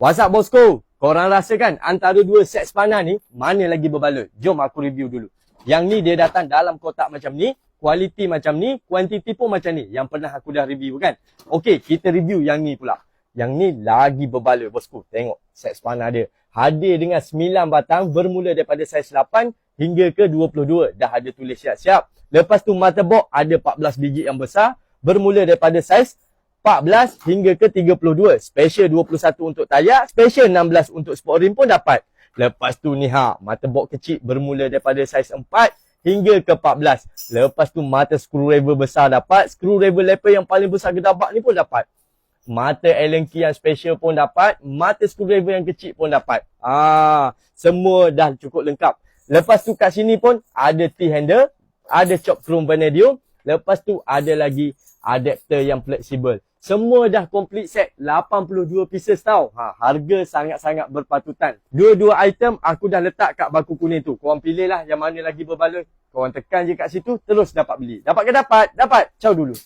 What's up bosku? Korang rasa kan antara dua set spana ni mana lagi berbaloi? Jom aku review dulu. Yang ni dia datang dalam kotak macam ni, kualiti macam ni, kuantiti pun macam ni. Yang pernah aku dah review kan? Okey, kita review yang ni pula. Yang ni lagi berbaloi bosku. Tengok set spana dia. Hadir dengan 9 batang bermula daripada saiz 8 hingga ke 22. Dah ada tulis siap-siap. Lepas tu motherboard ada 14 biji yang besar bermula daripada saiz 14 hingga ke 32. Special 21 untuk tayar, special 16 untuk sport rim pun dapat. Lepas tu ni ha, mata box kecil bermula daripada saiz 4 hingga ke 14. Lepas tu mata screwdriver besar dapat, screwdriver leper yang paling besar gedabak ni pun dapat. Mata Allen key yang special pun dapat, mata screwdriver yang kecil pun dapat. Ah, semua dah cukup lengkap. Lepas tu kat sini pun ada T-handle, ada chop chrome vanadium, lepas tu ada lagi adapter yang fleksibel. Semua dah complete set 82 pieces tau. Ha, harga sangat-sangat berpatutan. Dua-dua item aku dah letak kat baku kuning tu. Korang pilih lah yang mana lagi berbaloi. Korang tekan je kat situ terus dapat beli. Dapat ke dapat? Dapat. Ciao dulu.